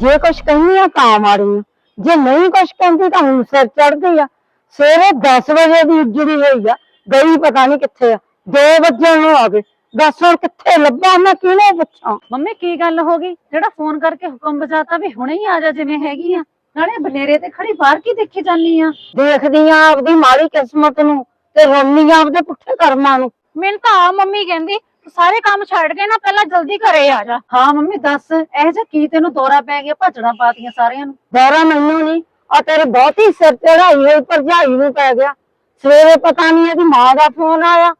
ਜੇ ਕੁਛ ਕਹਿੰਦੀ ਆ ਤਾਂ ਮਾੜੀ ਆ। ਜੇ ਨਹੀਂ ਕੁਛ ਕਹਿੰਦੀ ਤਾਂ ਹੁਣ ਸਿਰ ਚੜਦੀ ਆ। ਸਵੇਰੇ 10 ਵਜੇ ਦੀ ਉੱਜੜੀ ਹੋਈ ਆ। ਗਈ ਪਤਾ ਨਹੀਂ ਕਿੱਥੇ ਆ। 2 ਵਜੇ ਨੂੰ ਆ ਗਏ। ਦੱਸ ਹੁਣ ਕਿੱਥੇ ਲੱਭਾਂ ਮੈਂ ਕਿਹਨੇ ਪੁੱਛਾਂ? ਮੰਮੀ ਕੀ ਗੱਲ ਹੋ ਗਈ? ਜਿਹੜਾ ਫੋਨ ਕਰਕੇ ਹੁਕਮ ਬਜਾਤਾ ਵੀ ਹੁਣੇ ਹੀ ਆ ਜਾ ਜਿਵੇਂ ਹੈਗੀ ਆ। ਨਾਲੇ ਬਨੇਰੇ ਤੇ ਖੜੀ ਬਾਹਰ ਕੀ ਦੇਖੀ ਜਾਨੀ ਆ? ਦੇਖਦੀ ਆ ਆਪਦੀ ਮਾੜੀ ਕਿਸਮਤ ਨੂੰ ਤੇ ਰੋਨੀ ਆ ਆਪਦੇ ਪੁੱਠੇ ਕਰਮਾਂ ਨੂੰ। ਮੈਨੂੰ ਤਾਂ ਆ ਮੰਮੀ ਕਹਿੰਦੀ ਸਾਰੇ ਕੰਮ ਛੱਡ ਕੇ ਨਾ ਪਹਿਲਾਂ ਜਲਦੀ ਘਰੇ ਆ ਜਾ। ਹਾਂ ਮੰਮੀ ਦੱਸ ਇਹ ਜਿਹਾ ਕੀ ਤੈਨੂੰ ਦੌਰਾ ਪੈ ਗਿਆ ਭੱਜਣਾ ਪਾਤੀਆਂ ਸਾਰਿਆਂ ਨੂੰ? ਦੌਰਾ ਮੈਨੂੰ ਨਹੀਂ ਆ ਤੇਰੇ ਬਹੁਤੀ ਸਿਰ ਚੜਾਈ ਹੋਈ ਭਰਜਾਈ ਨੂੰ ਪੈ ਗਿਆ। ਸਵੇਰੇ ਪਤਾ ਨਹੀਂ ਇਹਦੀ ਮਾਂ ਦਾ ਫੋਨ ਆਇਆ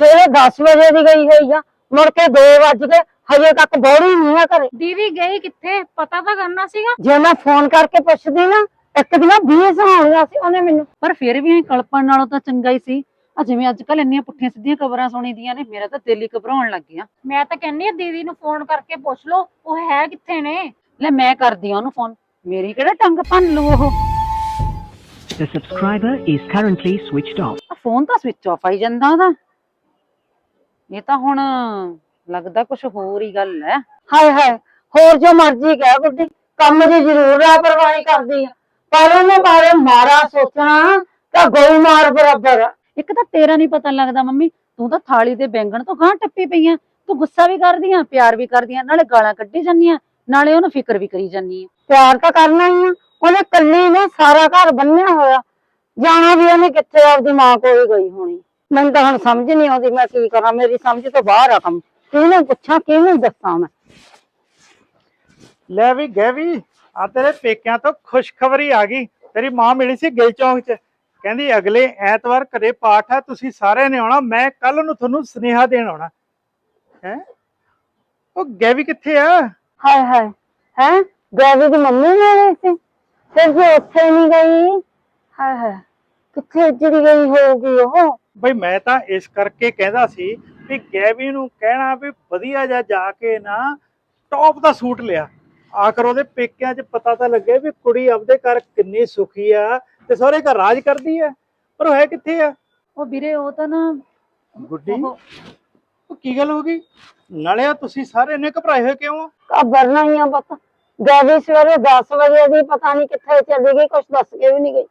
ਸਵੇਰੇ 10 ਵਜੇ ਦੀ ਗਈ ਹੋਈ ਆ ਮੁੜ ਕੇ 2 ਵੱਜ ਗਏ ਹਜੇ ਤੱਕ ਬੋੜੀ ਨਹੀਂ ਆ ਘਰੇ। ਦੀਦੀ ਗਈ ਕਿੱਥੇ? ਪਤਾ ਤਾਂ ਕਰਨਾ ਸੀਗਾ। ਜੇ ਮੈਂ ਫੋਨ ਕਰਕੇ ਪੁੱਛਦੀ ਨਾ ਇੱਕ ਦਿਨ 20 ਸੁਣਾਉਣੀਆਂ ਸੀ ਉਹਨੇ ਮੈਨੂੰ। ਪਰ ਫਿਰ ਵੀ ਐਂ ਕਲਪਣ ਨਾਲੋਂ ਤਾਂ ਚੰਗਾ ਹੀ ਸੀ। ਆ ਜਿਵੇਂ ਅੱਜ ਕੱਲ ਇੰਨੀਆਂ ਪੁੱਠੀਆਂ ਸਿੱਧੀਆਂ ਖਬਰਾਂ ਸੁਣੀਦੀਆਂ ਨੇ ਮੇਰਾ ਤਾਂ ਦਿਲ ਹੀ ਘਬਰਾਉਣ ਲੱਗ ਗਿਆ। ਮੈਂ ਤਾਂ ਕਹਿੰਨੀ ਆ ਦੀਦੀ ਨੂੰ ਫੋਨ ਕਰਕੇ ਪੁੱਛ ਲਓ ਉਹ ਹੈ ਕਿੱਥੇ ਨੇ? ਲੈ ਮੈਂ ਕਰਦੀ ਆ ਉਹਨੂੰ ਫੋਨ ਮੇਰੀ ਕਿਹੜਾ ਟੰਗ ਭੰਨ ਲੂ ਉਹ? The subscriber is currently switched off. ਆ ਫੋਨ ਤਾਂ ਸਵਿਚ ਆਫ ਆਈ ਜਾਂਦਾ ਉਹਦਾ। ਇਹ ਤਾਂ ਹੁਣ ਲੱਗਦਾ ਕੁਝ ਹੋਰ ਹੀ ਗੱਲ ਹੈ। ਹਾਏ ਹਾਏ ਹੋਰ ਜੋ ਮਰਜ਼ੀ ਕਹਿ ਬੁੱਢੀ ਕੰਮ ਦੀ ਜ਼ਰੂਰ ਲਾਪਰਵਾਹੀ ਕਰਦੀ ਆ। ਪਰ ਉਹਨੇ ਬਾਰੇ ਮਾਰਾ ਸੋਚਣਾ ਤਾਂ ਗਊ ਮਾਰ ਬਰਾਬਰ ਆ। ਇੱਕ ਤਾਂ ਤੇਰਾ ਨਹੀਂ ਪਤਾ ਲੱਗਦਾ ਮੰਮੀ ਤੂੰ ਤਾਂ ਥਾਲੀ ਦੇ ਬੈਂਗਣ ਤੋਂ ਗਾਂ ਟੱਪੀ ਪਈ ਆ। ਤੂੰ ਗੁੱਸਾ ਵੀ ਕਰਦੀ ਆ ਪਿਆਰ ਵੀ ਕਰਦੀ ਆ ਨਾਲੇ ਗਾਲਾਂ ਕੱਢੀ ਜਾਂਦੀ ਆ ਨਾਲੇ ਉਹਨੂੰ ਫਿਕਰ ਵੀ ਕਰੀ ਜਾਂਦੀ ਆ। ਪਿਆਰ ਤਾਂ ਕਰਨਾ ਹੀ ਆ ਉਹਨੇ ਕੱਲੀ ਨੇ ਸਾਰਾ ਘਰ ਬੰਨਿਆ ਹੋਇਆ। ਜਾਣਾ ਵੀ ਉਹਨੇ ਕਿੱਥੇ ਆਪਦੀ ਮਾਂ ਕੋਲ ਹੀ ਗਈ ਹੋਣੀ। ਮੈਨੂੰ ਤਾਂ ਹੁਣ ਸਮਝ ਨਹੀਂ ਆਉਂਦੀ ਮੈਂ ਕੀ ਕਰਾਂ ਮੇਰੀ ਸਮਝ ਤੋਂ ਬਾਹਰ ਆ ਕੰਮ। ਕਿਹਨੂੰ ਪੁੱਛਾਂ ਕਿਹਨੂੰ ਦੱਸਾਂ ਮੈਂ? ਲੈ ਵੀ ਗਏ ਵੀ ਆ ਤੇਰੇ ਪੇਕਿਆਂ ਤੋਂ ਖੁਸ਼ਖਬਰੀ ਆ ਗਈ। ਤੇਰੀ ਮਾਂ ਮਿਲੀ ਸੀ ਗਿਲ ਚੌਂਕ 'ਚ। ਕਹਿੰਦੀ ਅਗਲੇ ਐਤਵਾਰ ਘਰੇ ਪਾਠ ਹੈ ਤੁਸੀਂ ਸਾਰਿਆਂ ਨੇ ਆਉਣਾ ਮੈਂ ਕੱਲ ਨੂੰ ਤੁਹਾਨੂੰ ਸੁਨੇਹਾ ਦੇਣ ਆਉਣਾ। ਹੈ? ਉਹ ਗਏ ਵੀ ਕਿੱਥੇ ਆ? ਹਾਏ ਹਾਏ ਹੈ? ਗੈਵੀ ਦੀ ਮੰਮੀ ਮਿਲੀ ਸੀ। ਫਿਰ ਜੇ ਉੱਥੇ ਨਹੀਂ ਗਈ? ਹਾਏ ਹਾਏ ਕਿੱਥੇ ਜਿਹੜੀ ਗਈ ਹੋਊਗੀ ਉਹ? ਬਈ ਮੈਂ ਤਾਂ ਇਸ ਕਰਕੇ ਕਹਿੰਦਾ ਸੀ ਵੀ ਗੈਵੀ ਨੂੰ ਕਹਿਣਾ ਵੀ ਵਧੀਆ ਜਿਹਾ ਜਾ ਕੇ ਨਾ ਟੌਪ ਦਾ ਸੂਟ ਲਿਆ। ਆਖਰ ਉਹਦੇ ਪੇਕਿਆਂ 'ਚ ਪਤਾ ਤਾਂ ਲੱਗੇ ਵੀ ਕੁੜੀ ਆਪਦੇ ਘਰ ਕਿੰਨੀ ਸੁਖੀ ਆ ਤੇ ਸਹੁਰੇ ਘਰ ਰਾਜ ਕਰਦੀ ਆ ਪਰ ਉਹ ਹੈ ਕਿੱਥੇ ਆ? ਉਹ ਵੀਰੇ ਉਹ ਤਾਂ ਨਾ ਗੁੱਡੀ ਉਹ- ਉਹ ਕੀ ਗੱਲ ਹੋ ਗਈ? ਨਾਲੇ ਆ ਤੁਸੀਂ ਸਾਰੇ ਇੰਨੇ ਘਬਰਾਏ ਹੋਏ ਕਿਉਂ ਆ? ਕਬਰ ਨਹੀਂ ਆ ਪਤਾ ਗੈਵੀ ਸਵੇਰੇ 10 ਵਜੇ ਦੀ ਪਤਾ ਨਹੀਂ ਕਿੱਥੇ ਚਲੀ ਗਈ ਕੁਛ ਦੱਸ ਕੇ ਵੀ ਨਹੀਂ ਗਈ।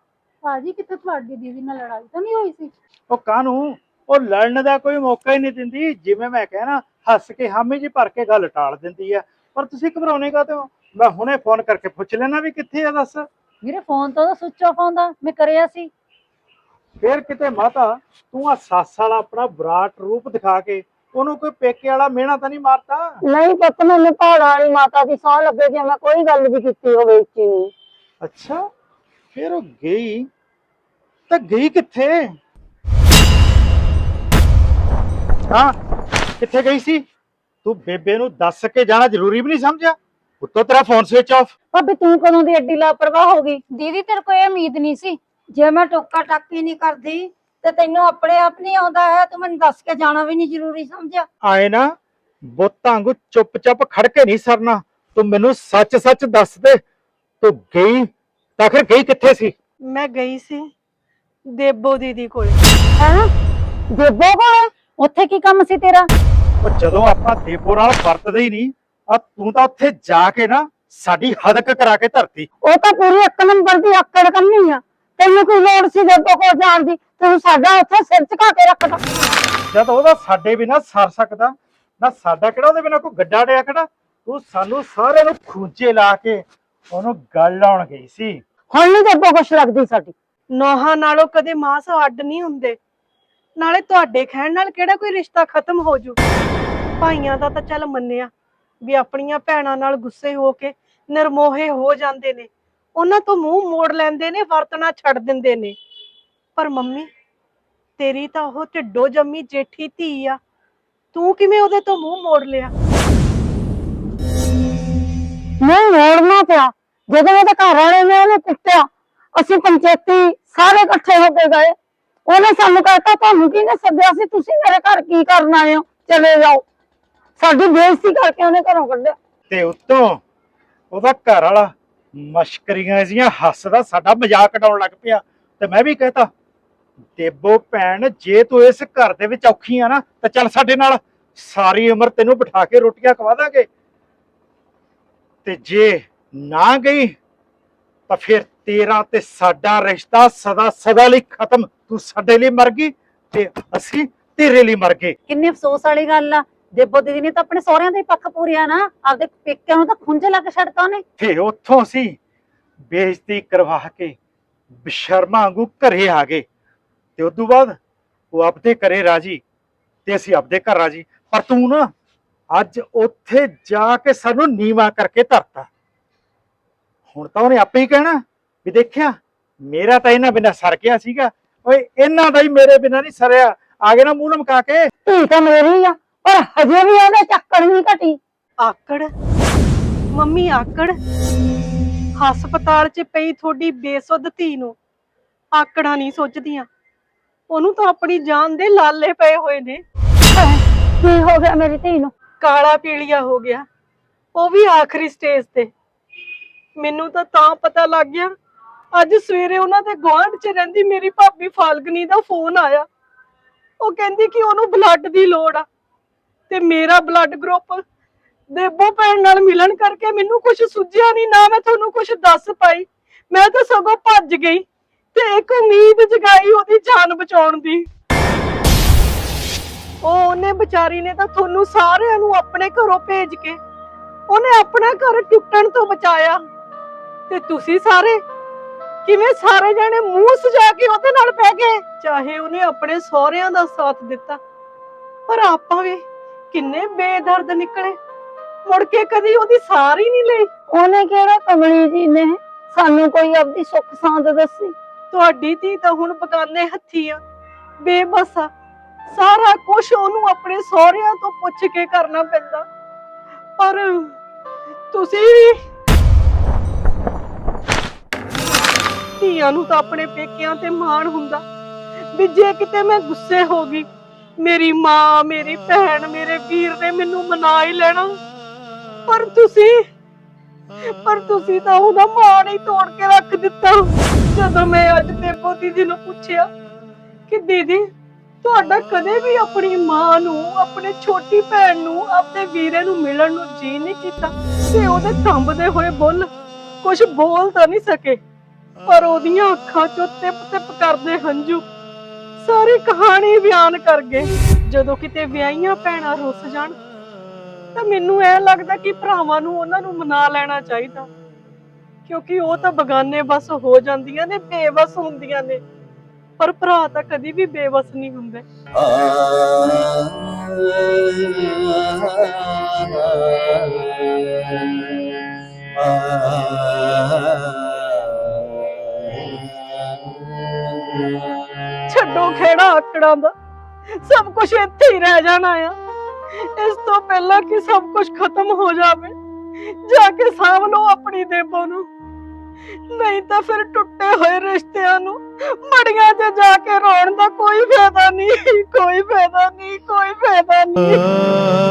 ਭਾਜੀ ਕਿੱਥੇ ਤੁਹਾਡੀ ਦੀਦੀ ਨਾਲ ਲੜਾਈ ਤਾਂ ਨਹੀਂ ਹੋਈ ਸੀ? ਉਹ ਕਾਹਨੂੰ ਉਹ ਲੜਨ ਦਾ ਕੋਈ ਮੌਕਾ ਹੀ ਨਹੀਂ ਦਿੰਦੀ ਜਿਵੇਂ ਮੈਂ ਕਹਿਣਾ ਹੱਸ ਕੇ ਹਾਮੀ ਜੀ ਭਰ ਕੇ ਗੱਲ ਟਾਲ ਦਿੰਦੀ ਆ ਪਰ ਤੁਸੀਂ ਘਬਰਾਉਣੇ ਕਾਹਤੇ ਹੋ? ਮੈਂ ਹੁਣੇ ਫੋਨ ਕਰਕੇ ਪੁੱਛ ਲੈਣਾ ਵੀ ਕਿੱਥੇ ਆ ਦੱਸ। ਵੀਰੇ ਫੋਨ ਤਾਂ ਉਹਦਾ ਸਵਿਚ ਆਫ ਆਉਂਦਾ ਮੈਂ ਕਰਿਆ ਸੀ। ਫੇਰ ਕਿਤੇ ਮਾਤਾ ਤੂੰ ਆ ਸੱਸ ਵਾਲਾ ਆਪਣਾ ਵਿਰਾਟ ਰੂਪ ਦਿਖਾ ਕੇ ਉਹਨੂੰ ਕੋਈ ਪੇਕੇ ਵਾਲਾ ਮਿਹਣਾ ਤਾਂ ਨਹੀਂ ਮਾਰਤਾ? ਨਹੀਂ ਪੁੱਤ ਮੈਨੂੰ ਪਹਾੜਾਂ ਵਾਲੀ ਮਾਤਾ ਦੀ ਸੌਂ ਲੱਗੇ ਜੇ ਮੈਂ ਕੋਈ ਗੱਲ ਵੀ ਕੀਤੀ ਹੋਵੇ ਉੱਚੀ ਨਹੀਂ। ਅੱਛਾ ਫਿਰ ਉਹ ਗਈ। ਤਾਂ ਗਈ ਕਿੱਥੇ? ਹਾਂ ਕਿੱਥੇ ਗਈ ਸੀ? ਤੂੰ ਬੇਬੇ ਨੂੰ ਦੱਸ ਕੇ ਜਾਣਾ ਜ਼ਰੂਰੀ ਵੀ ਨਹੀਂ ਸਮਝਿਆ? ਉੱਤੋਂ ਤੇਰਾ ਫੋਨ ਸਵਿਚ ਆਫ ਭਾਬੀ ਤੂੰ ਕਦੋਂ ਦੀ ਐਡੀ ਲਾਪਰਵਾਹ ਹੋ ਗਈ? ਦੀਦੀ ਤੇਰੇ ਇਹ ਉਮੀਦ ਨਹੀਂ ਸੀ। ਜੇ ਮੈਂ ਟੋਕਾ ਟਾਕੀ ਨਹੀਂ ਕਰਦੀ ਤੇ ਤੈਨੂੰ ਆਪਣੇ ਆਪ ਨਹੀਂ ਆਉਂਦਾ ਹੈ ਤੂੰ ਮੈਨੂੰ ਦੱਸ ਕੇ ਜਾਣਾ ਵੀ ਨਹੀਂ ਜ਼ਰੂਰੀ ਸਮਝਿਆ? ਆਏ ਨਾ ਬੁੱਤਾਂ ਵਾਂਗੂ ਚੁੱਪ-ਚਾਪ ਖੜ ਕੇ ਨਹੀਂ ਸਰਨਾ। ਤੂੰ ਮੈਨੂੰ ਸੱਚ-ਸੱਚ ਦੱਸ ਦੇ। ਤੂੰ ਗਈ ਤਾਂ ਫਿਰ ਗਈ ਕਿੱਥੇ ਸੀ? ਮੈਂ ਗਈ ਸੀ ਦੇਬੋ ਦੀਦੀ ਕੋਲ। ਹੈ? ਦੇਬੋ ਕੋਲ? ਉੱਥੇ ਕੀ ਕੰਮ ਸੀ ਤੇਰਾ? ਉਹ ਜਦੋਂ ਆਪਾਂ ਦੇਪੋ ਨਾਲ ਵਰਤਦੇ ਹੀ ਨਹੀਂ ਆ ਤੂੰ ਤਾਂ ਉੱਥੇ ਜਾ ਕੇ ਨਾ ਸਾਡੀ ਹਦਕ ਕਰਾ ਕੇ ਧਰਤੀ। ਉਹ ਤਾਂ ਪੂਰੀ ਇੱਕ ਨੰਬਰ ਦੀ ਆਕੜ ਕਰਨੀ ਆ। ਤੈਨੂੰ ਕੋਈ ਲੋੜ ਸੀ ਦੇਬੋ ਕੋਲ ਜਾਣ ਦੀ ਤੂੰ ਸਾਡਾ ਉੱਥੇ ਸਿਰ ਝੁਕਾ ਕੇ ਰੱਖਦਾ। ਜਦ ਉਹਦਾ ਸਾਡੇ ਬਿਨਾ ਸਰ ਸਕਦਾ ਨਾ ਸਾਡਾ ਕਿਹੜਾ ਉਹਦੇ ਬਿਨਾ ਕੋਈ ਗੱਡਾ ਡਿਆ ਕਿਹੜਾ? ਤੂੰ ਸਾਨੂੰ ਸਾਰਿਆਂ ਨੂੰ ਖੂੰਜੇ ਲਾ ਕੇ ਉਹਨੂੰ ਗੱਲ ਲਾਉਣ ਗਈ ਸੀ। ਹੁਣ ਨਹੀਂ ਦੇਬੋ ਕੁਛ ਲੱਗਦੀ ਸਾਡੀ। ਨੋਹਾਂ ਨਾਲੋਂ ਕਦੇ ਮਾਸ ਅੱਡ ਨਹੀਂ ਹੁੰਦੇ। ਨਾਲੇ ਤੁਹਾਡੇ ਕਹਿਣ ਨਾਲ ਕਿਹੜਾ ਕੋਈ ਰਿਸ਼ਤਾ ਖਤਮ ਹੋ ਜੂ? ਭਾਈਆਂ ਦਾ ਤਾਂ ਚੱਲ ਮੰਨਿਆ। ਵੀ ਆਪਣੀਆਂ ਭੈਣਾਂ ਨਾਲ ਗੁੱਸੇ ਹੋ ਕੇ ਨਿਰਮੋਹੇ ਹੋ ਜਾਂਦੇ ਨੇ। ਉਹਨਾਂ ਤੋਂ ਮੂੰਹ ਮੋੜ ਲੈਂਦੇ ਨੇ, ਵਰਤਣਾ ਛੱਡ ਦਿੰਦੇ ਨੇ। ਪਰ ਮੰਮੀ, ਤੇਰੀ ਤਾਂ ਉਹ ਢਿੱਡੋ ਜੰਮੀ ਜੇਠੀ ਧੀ ਆ। ਤੂੰ ਕਿਵੇਂ ਉਹਦੇ ਤੋਂ ਮੂੰਹ ਮੋੜ ਲਿਆ? ਨਹੀਂ ਮੋੜਨਾ ਪਿਆ। ਜਦੋਂ ਉਹਦੇ ਘਰ ਵਾਲੇ ਨੇ ਉਹਨੂੰ ਕੁੱਟਿਆ, ਅਸੀਂ ਪੰਚਾਇਤੀ ਸਾਰੇ ਇਕੱਠੇ ਹੋ ਕੇ ਗਏ। ਉਹਨੇ ਸਾਨੂੰ ਕਹਿਤਾ, ਤੁਹਾਨੂੰ ਕਿਹਨੇ ਸੱਦਿਆ ਸੀ? ਤੁਸੀਂ ਮੇਰੇ ਘਰ ਕੀ ਕਰਨ ਆਏ ਹੋ? ਚਲੇ ਜਾਓ। ਸਾਡੀ ਬੇਇੱਜ਼ਤੀ ਕਰਕੇ ਉਹਨੇ ਘਰੋਂ ਕੱਢਿਆ। ਤੇ ਉੱਤੋਂ ਉਹਦਾ ਘਰ ਵਾਲਾ ਮਸ਼ਕਰੀਆਂ ਜੀਆਂ ਹੱਸਦਾ ਸਾਡਾ ਮਜ਼ਾਕ ਉਡਾਉਣ ਲੱਗ ਪਿਆ। ਤੇ ਮੈਂ ਵੀ ਕਹਤਾ ਦੇਬੋ ਭੈਣ ਜੇ ਤੂੰ ਇਸ ਘਰ ਦੇ ਵਿੱਚ ਔਖੀ ਆ ਨਾ ਤਾਂ ਚੱਲ ਸਾਡੇ ਨਾਲ ਸਾਰੀ ਉਮਰ ਤੈਨੂੰ ਬਿਠਾ ਕੇ ਰੋਟੀਆਂ ਖਵਾ ਦਾਂਗੇ। ਤੇ ਜੇ ਨਾ ਗਈ ਤਾਂ ਫਿਰ ਤੇਰਾ ਤੇ ਸਾਡਾ ਰਿਸ਼ਤਾ ਸਦਾ ਸਦਾ ਲਈ ਖਤਮ। ਤੂੰ ਸਾਡੇ ਲਈ ਮਰ ਗਈ ਤੇ ਅਸੀਂ ਤੇਰੇ ਲਈ ਮਰ ਗਏ। ਕਿੰਨੀ ਅਫਸੋਸ ਵਾਲੀ ਗੱਲ ਆ। ਦੇਬੋ ਦੀਦੀ ਨੇ ਤਾਂ ਆਪਣੇ ਸਹੁਰਿਆਂ ਦਾ ਪੱਖ ਪੂਰਿਆ ਨਾ ਆਪਦੇ ਪੇਕਿਆਂ ਨੂੰ ਤਾਂ ਖੁੰਝੇ ਲਾ ਕੇ ਛੱਡਤਾ ਉਹਨੇ। ਤੇ ਉੱਥੋਂ ਅਸੀਂ ਬੇਇੱਜ਼ਤੀ ਕਰਵਾ ਕੇ ਬਸ਼ਰਮਾ ਵਾਂਗੂ ਘਰੇ ਆ ਗਏ। ਤੇ ਉਸ ਤੋਂ ਬਾਅਦ ਉਹ ਆਪਦੇ ਘਰੇ ਰਾਜੀ ਤੇ ਅਸੀਂ ਆਪਦੇ ਘਰ ਰਾਜੀ। ਪਰ ਤੂੰ ਨਾ ਅੱਜ ਉੱਥੇ ਜਾ ਕੇ ਸਾਨੂੰ ਨੀਵਾ ਕਰਕੇ ਧਰਤਾ। ਹੁਣ ਤਾਂ ਉਹਨੇ ਆਪੇ ਹੀ ਕਹਿਣਾ ਵੀ ਦੇਖਿਆ ਮੇਰਾ ਤਾਂ ਇਹਨਾਂ ਬਿਨਾਂ ਸਰ ਗਿਆ ਸੀਗਾ। ਓਏ ਇਹਨਾਂ ਦਾ ਹੀ ਮੇਰੇ ਬਿਨਾਂ ਨਹੀਂ ਸਰਿਆ। ਆ ਗਏ ਨਾ ਮੂੰਹ ਲਮਕਾ ਕੇ। ਧੀ ਤਾਂ ਮੇਰੀ ਆ। ਪਰ ਹਜੇ ਵੀ ਉਹਦੇ ਚੱਕਰ ਨਹੀਂ ਘਟੀ। ਆਕੜ? ਮੰਮੀ ਆਕੜ? ਹਸਪਤਾਲ 'ਚ ਪਈ ਤੁਹਾਡੀ ਬੇਸੁੱਧ ਧੀ ਨੂੰ ਆਕੜਾਂ ਨਹੀਂ ਸੋਚਦੀਆਂ। ਉਹਨੂੰ ਤਾਂ ਆਪਣੀ ਜਾਨ ਦੇ ਲਾਲੇ ਪਏ ਹੋਏ ਨੇ। ਕੀ ਹੋ ਗਿਆ ਮੇਰੀ ਧੀ ਨੂੰ? ਕਾਲਾ ਪੀਲੀਆ ਹੋ ਗਿਆ। ਉਹ ਵੀ ਆਖਰੀ ਸਟੇਜ ਤੇ। ਮੈਨੂੰ ਤਾਂ ਤਾਂ ਪਤਾ ਲੱਗ ਗਿਆ ਅੱਜ ਸਵੇਰੇ ਉਹਨਾਂ ਦੇ ਗੁਆਂਢ 'ਚ ਰਹਿੰਦੀ ਮੇਰੀ ਭਾਬੀ ਫਾਲਗਨੀ ਦਾ ਫੋਨ ਆਇਆ। ਉਹ ਕਹਿੰਦੀ ਕਿ ਉਹਨੂੰ ਬਲੱਡ ਦੀ ਲੋੜ ਆ। ਤੇ ਮੇਰਾ ਬਲੱਡ ਗਰੁੱਪ ਦੇਬੋ ਭੈਣ ਨਾਲ ਮਿਲਣ ਕਰਕੇ ਮੈਨੂੰ ਕੁਝ ਸੁੱਝਿਆ ਨਹੀਂ ਨਾ ਮੈਂ ਤੁਹਾਨੂੰ ਕੁਝ ਦੱਸ ਪਾਈ। ਮੈਂ ਤਾਂ ਸਗੋਂ ਭੱਜ ਗਈ ਤੇ ਇੱਕ ਉਮੀਦ ਜਗਾਈ ਉਹਦੀ ਜਾਨ ਬਚਾਉਣ ਦੀ। ਉਹ ਉਹਨੇ ਵਿਚਾਰੀ ਨੇ ਤਾਂ ਤੁਹਾਨੂੰ ਸਾਰਿਆਂ ਨੂੰ ਆਪਣੇ ਘਰੋਂ ਭੇਜ ਕੇ ਉਹਨੇ ਆਪਣਾ ਘਰ ਟੁੱਟਣ ਤੋਂ ਬਚਾਇਆ। ਤੇ ਤੁਸੀਂ ਸਾਰੇ ਕਿਵੇਂ ਸਾਰੇ ਜਣੇ ਮੂੰਹ ਸਜਾ ਕੇ ਉਹਦੇ ਨਾਲ ਬਹਿ ਗਏ? ਚਾਹੇ ਉਹਨੇ ਆਪਣੇ ਸਹੁਰਿਆਂ ਦਾ ਸਾਥ ਦਿੱਤਾ, ਪਰ ਆਪਾਂ ਵੀ ਕਿੰਨੇ ਬੇਦਰਦ ਨਿਕਲੇ। ਮੁੜ ਕੇ ਕਦੀ ਉਹਦੀ ਸਾਰ ਹੀ ਨਹੀਂ ਲਈ। ਉਹਨੇ ਕਿਹੜਾ ਕਮਲੀ ਜੀ ਨੇ ਸਾਨੂੰ ਕੋਈ ਆਪਦੀ ਸੁੱਖ ਸਾਂਦ ਦੱਸੀ? ਤੁਹਾਡੀ ਧੀ ਤਾਂ ਹੁਣ ਬਗਾਨੇ ਹੱਥੀ ਆ ਬੇਬਸ ਆ। ਸਾਰਾ ਕੁਝ ਉਹਨੂੰ ਆਪਣੇ ਸਹੁਰਿਆਂ ਤੋਂ ਪੁੱਛ ਕੇ ਕਰਨਾ ਪੈਂਦਾ। ਪਰ ਤੁਸੀਂ ਵੀ ਧੀਆਂ ਨੂੰ ਤਾਂ ਆਪਣੇ ਪੇਕਿਆਂ ਤੇ ਮਾਣ ਹੁੰਦਾ। ਵੀ ਜੇ ਕਿਤੇ ਮੈਂ ਗੁੱਸੇ ਹੋ ਗਈ ਮੇਰੀ ਮਾਂ, ਮੇਰੀ ਭੈਣ, ਮੇਰੇ ਵੀਰ ਨੇ ਮੈਨੂੰ ਮਨਾ ਹੀ ਲੈਣਾ। ਪਰ ਤੁਸੀਂ ਪਰ ਤੁਸੀਂ ਤਾਂ ਉਹਦਾ ਮਾਣ ਹੀ ਤੋੜ ਕੇ ਰੱਖ ਦਿੱਤਾ। ਜਦੋਂ ਮੈਂ ਅੱਜ ਬੇਬੋ ਦੀਦੀ ਨੂੰ ਪੁੱਛਿਆ ਕਿ ਦੀਦੀ, ਤੁਹਾਡਾ ਕਦੇ ਵੀ ਆਪਣੀ ਮਾਂ ਨੂੰ, ਆਪਣੇ ਛੋਟੀ ਭੈਣ ਨੂੰ, ਆਪਣੇ ਵੀਰੇ ਨੂੰ ਮਿਲਣ ਨੂੰ ਜੀ ਨਹੀਂ ਕੀਤਾ ਤੇ ਉਹਦੇ ਕੰਬਦੇ ਹੋਏ ਬੁੱਲ ਕੁਝ ਬੋਲ ਤਾਂ ਨਹੀਂ ਸਕੇ। ਪਰ ਉਹਦੀਆਂ ਅੱਖਾਂ ਚੋਂ ਟਿਪ ਟਿਪ ਕਰਦੇ ਹੰਝੂ ਸਾਰੀ ਕਹਾਣੀ ਬਿਆਨ ਕਰ ਗਏ। ਜਦੋਂ ਕਿਤੇ ਵਿਆਹੀਆਂ ਭੈਣਾਂ ਰੁੱਸ ਜਾਣ, ਤਾਂ ਮੈਨੂੰ ਇਹ ਲੱਗਦਾ ਕਿ ਭਰਾਵਾਂ ਨੂੰ ਉਹਨਾਂ ਨੂੰ ਮਨਾ ਲੈਣਾ ਚਾਹੀਦਾ। ਕਿਉਂਕਿ ਉਹ ਤਾਂ ਬਗਾਨੇ ਬਸ ਹੋ ਜਾਂਦੀਆਂ ਨੇ, ਬੇਵਸ ਹੁੰਦੀਆਂ ਨੇ। ਪਰ ਭਰਾ ਤਾਂ ਕਦੀ ਵੀ ਬੇਵਸ ਨਹੀਂ ਹੁੰਦੇ। ਛੱਡੋ ਖੇੜਾ ਆਕੜਾਂ ਦਾ। ਸਭ ਕੁਝ ਇੱਥੇ ਹੀ ਰਹਿ ਜਾਣਾ ਆ। ਇਸ ਤੋਂ ਪਹਿਲਾਂ ਕਿ ਸਭ ਕੁਝ ਖਤਮ ਹੋ ਜਾਵੇ, ਜਾ ਕੇ ਸਾਂਭ ਲਓ ਆਪਣੀ ਦੇਬੋ ਨੂੰ। ਨਹੀਂ ਤਾਂ ਫਿਰ ਟੁੱਟੇ ਹੋਏ ਰਿਸ਼ਤਿਆਂ ਨੂੰ ਮੜੀਆਂ 'ਚ ਜਾ ਕੇ ਰੋਣ ਦਾ ਕੋਈ ਫਾਇਦਾ ਨਹੀਂ, ਕੋਈ ਫਾਇਦਾ ਨਹੀਂ, ਕੋਈ ਫਾਇਦਾ ਨਹੀਂ।